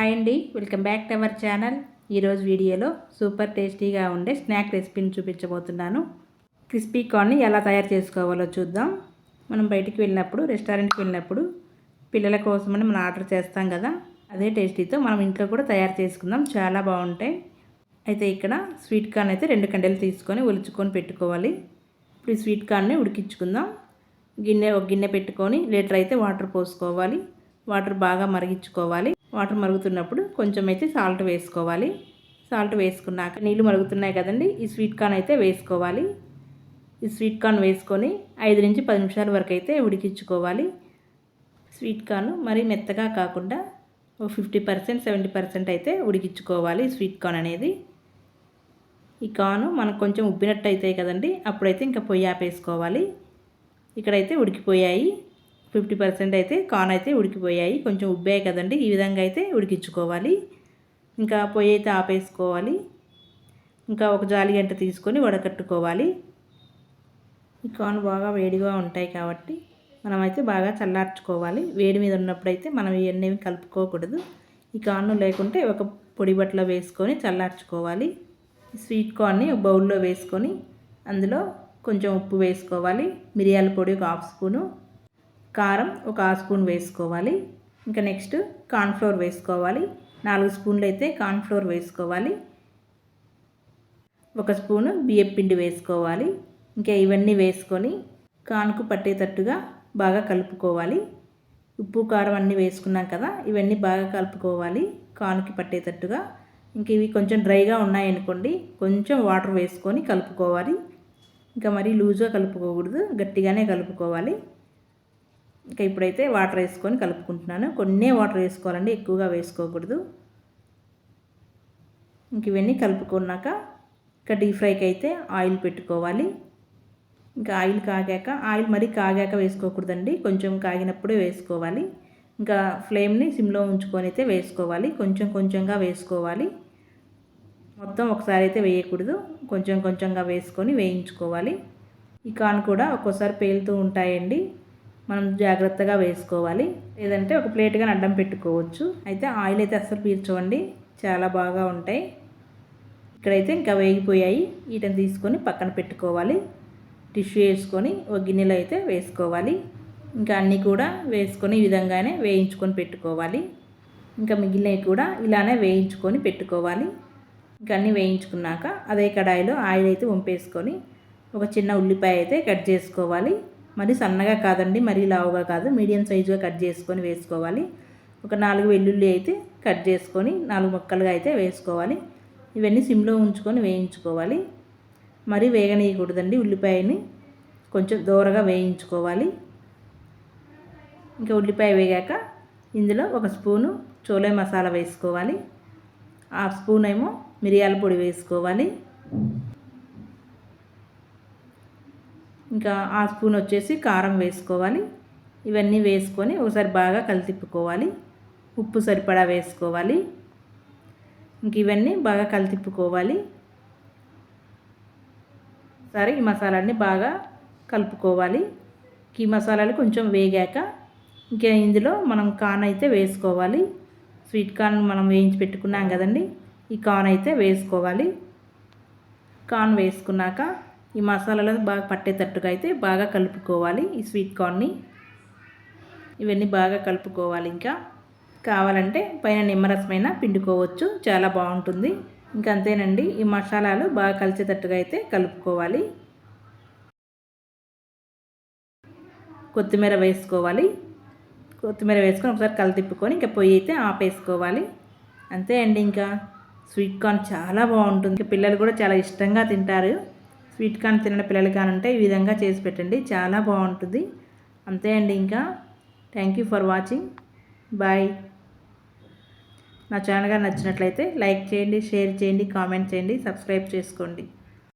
Hi అండి welcome back to our channel. ఈరోజు వీడియోలో సూపర్ టేస్టీగా ఉండే స్నాక్ రెసిపీని చూపించబోతున్నాను. క్రిస్పీ కార్న్ని ఎలా తయారు చేసుకోవాలో చూద్దాం. మనం బయటికి వెళ్ళినప్పుడు రెస్టారెంట్కి వెళ్ళినప్పుడు పిల్లల కోసమని మనం ఆర్డర్ చేస్తాం కదా అదే టేస్టీతో మనం ఇంట్లో కూడా తయారు చేసుకుందాం. చాలా బాగుంటాయి. అయితే ఇక్కడ స్వీట్ కార్న్ అయితే రెండు కండెలు తీసుకొని ఒలుచుకొని పెట్టుకోవాలి. ఇప్పుడు ఈ స్వీట్ కార్న్ని ఉడికించుకుందాం. గిన్నె ఒక గిన్నె పెట్టుకొని లీటర్ అయితే వాటర్ పోసుకోవాలి. వాటర్ బాగా మరిగించుకోవాలి. వాటర్ మరుగుతున్నప్పుడు కొంచెం అయితే సాల్ట్ వేసుకోవాలి. సాల్ట్ వేసుకున్నాక నీళ్ళు మరుగుతున్నాయి కదండి ఈ స్వీట్ కార్న్ అయితే వేసుకోవాలి. ఈ స్వీట్ కార్న్ వేసుకొని ఐదు నుంచి పది నిమిషాల వరకు అయితే ఉడికించుకోవాలి. స్వీట్ కార్న్ మరీ మెత్తగా కాకుండా ఓ ఫిఫ్టీ పర్సెంట్ సెవెంటీ పర్సెంట్ అయితే ఉడికించుకోవాలి స్వీట్ కార్న్ అనేది. ఈ కార్ను మనకు కొంచెం ఉబ్బినట్టు అవుతాయి కదండి అప్పుడైతే ఇంకా పొయ్యి ఆపేసుకోవాలి. ఇక్కడైతే ఉడికిపోయాయి. ఫిఫ్టీ పర్సెంట్ అయితే కార్న్ అయితే ఉడికిపోయాయి. కొంచెం ఉబ్బాయి కదండి. ఈ విధంగా అయితే ఉడికించుకోవాలి. ఇంకా పొయ్యి అయితే ఆపేసుకోవాలి. ఇంకా ఒక జాలి గంట తీసుకొని వడకట్టుకోవాలి. ఈ కార్న్ బాగా వేడిగా ఉంటాయి కాబట్టి మనమైతే బాగా చల్లార్చుకోవాలి. వేడి మీద ఉన్నప్పుడైతే మనం ఇవన్నీ కలుపుకోకూడదు. ఈ కార్న్ లేకుంటే ఒక పొడి బట్టలో వేసుకొని చల్లార్చుకోవాలి. స్వీట్ కార్న్ని బౌల్లో వేసుకొని అందులో కొంచెం ఉప్పు వేసుకోవాలి. మిరియాల పొడి ఒక హాఫ్ స్పూను. కారం ఒక స్పూన్ వేసుకోవాలి. ఇంకా నెక్స్ట్ కార్న్ఫ్లోర్ వేసుకోవాలి. నాలుగు స్పూన్లు అయితే కార్న్ఫ్లోర్ వేసుకోవాలి. ఒక స్పూను బియ్యం పిండి వేసుకోవాలి. ఇంకా ఇవన్నీ వేసుకొని కాన్కు పట్టేటట్టుగా బాగా కలుపుకోవాలి. ఉప్పు కారం అన్నీ వేసుకున్నాం కదా ఇవన్నీ బాగా కలుపుకోవాలి కానుకి పట్టేటట్టుగా. ఇంక ఇవి కొంచెం డ్రైగా ఉన్నాయనుకోండి కొంచెం వాటర్ వేసుకొని కలుపుకోవాలి. ఇంకా మరీ లూజ్గా కలుపుకోకూడదు గట్టిగానే కలుపుకోవాలి. ఇంకా ఇప్పుడైతే వాటర్ వేసుకొని కలుపుకుంటున్నాను. కొన్నే వాటర్ వేసుకోవాలండి ఎక్కువగా వేసుకోకూడదు. ఇంక ఇవన్నీ కలుపుకున్నాక ఇంకా డీప్ ఫ్రైకి అయితే ఆయిల్ పెట్టుకోవాలి. ఇంకా ఆయిల్ కాగాక ఆయిల్ మరీ కాగాక వేసుకోకూడదండి. కొంచెం కాగినప్పుడే వేసుకోవాలి. ఇంకా ఫ్లేమ్ని సిమ్లో ఉంచుకొని అయితే వేసుకోవాలి. కొంచెం కొంచెంగా వేసుకోవాలి. మొత్తం ఒకసారి అయితే వేయకూడదు. కొంచెం కొంచెంగా వేసుకొని వేయించుకోవాలి. ఈ కాన్ కూడా ఒక్కోసారి పేలుతూ ఉంటాయండి. మనం జాగ్రత్తగా వేసుకోవాలి. లేదంటే ఒక ప్లేట్గా అడ్డం పెట్టుకోవచ్చు. అయితే ఆయిల్ అయితే అస్సలు పీల్చవండి. చాలా బాగా ఉంటాయి. ఇక్కడైతే ఇంకా వేగిపోయాయి. వీటిని తీసుకొని పక్కన పెట్టుకోవాలి. టిష్యూ వేసుకొని ఒక గిన్నెలో అయితే వేసుకోవాలి. ఇంకా అన్నీ కూడా వేసుకొని ఈ విధంగానే వేయించుకొని పెట్టుకోవాలి. ఇంకా మిగిలినవి కూడా ఇలానే వేయించుకొని పెట్టుకోవాలి. ఇంకా అన్నీ వేయించుకున్నాక అదే కడాయిలో ఆయిల్ అయితే వంపేసుకొని ఒక చిన్న ఉల్లిపాయ అయితే కట్ చేసుకోవాలి. మరి సన్నగా కాదండి మరీ లావుగా కాదు. మీడియం సైజుగా కట్ చేసుకొని వేసుకోవాలి. ఒక నాలుగు వెల్లుల్లి అయితే కట్ చేసుకొని నాలుగు ముక్కలుగా అయితే వేసుకోవాలి. ఇవన్నీ సిమ్లో ఉంచుకొని వేయించుకోవాలి. మరి వేగనీయకూడదండి ఉల్లిపాయని. కొంచెం దూరగా వేయించుకోవాలి. ఇంకా ఉల్లిపాయ వేగాక ఇందులో ఒక స్పూను చోలే మసాలా వేసుకోవాలి. ఆ స్పూన్ ఏమో మిరియాల పొడి వేసుకోవాలి. ఇంకా ఆ స్పూన్ వచ్చేసి కారం వేసుకోవాలి. ఇవన్నీ వేసుకొని ఒకసారి బాగా కలితిప్పుకోవాలి. ఉప్పు సరిపడా వేసుకోవాలి. ఇంక ఇవన్నీ బాగా కలితిప్పుకోవాలి. సరే ఈ మసాలాన్ని బాగా కలుపుకోవాలి. ఈ మసాలాలు కొంచెం వేగాక ఇంకా ఇందులో మనం కాన్ అయితే వేసుకోవాలి. స్వీట్ కార్న్ మనం వేయించి పెట్టుకున్నాం కదండి ఈ కార్న్ అయితే వేసుకోవాలి. కార్న్ వేసుకున్నాక ఈ మసాలాలు బాగా పట్టేటట్టుగా అయితే బాగా కలుపుకోవాలి ఈ స్వీట్ కార్న్ని. ఇవన్నీ బాగా కలుపుకోవాలి ఇంకా. కావాలంటే పైన నిమ్మరసమైన పిండుకోవచ్చు చాలా బాగుంటుంది. ఇంకా అంతేనండి ఈ మసాలాలు బాగా కలిసేటట్టుగా అయితే కలుపుకోవాలి. కొత్తిమీర వేసుకోవాలి. కొత్తిమీర వేసుకొని ఒకసారి కలతిప్పుకొని ఇంకా పొయ్యి అయితే ఆపేసుకోవాలి. అంతే అండి ఇంకా. స్వీట్ కార్న్ చాలా బాగుంటుంది. పిల్లలు కూడా చాలా ఇష్టంగా తింటారు. స్వీట్ కార్న్ తినని పిల్లలు కానంటే ఈ విధంగా చేసి పెట్టండి. చాలా బాగుంటుంది. అంతే అండి ఇంకా. Thank you for watching bye నా ఛానల్గా నచ్చినట్లయితే లైక్ చేయండి షేర్ చేయండి కామెంట్ చేయండి సబ్స్క్రైబ్ చేసుకోండి.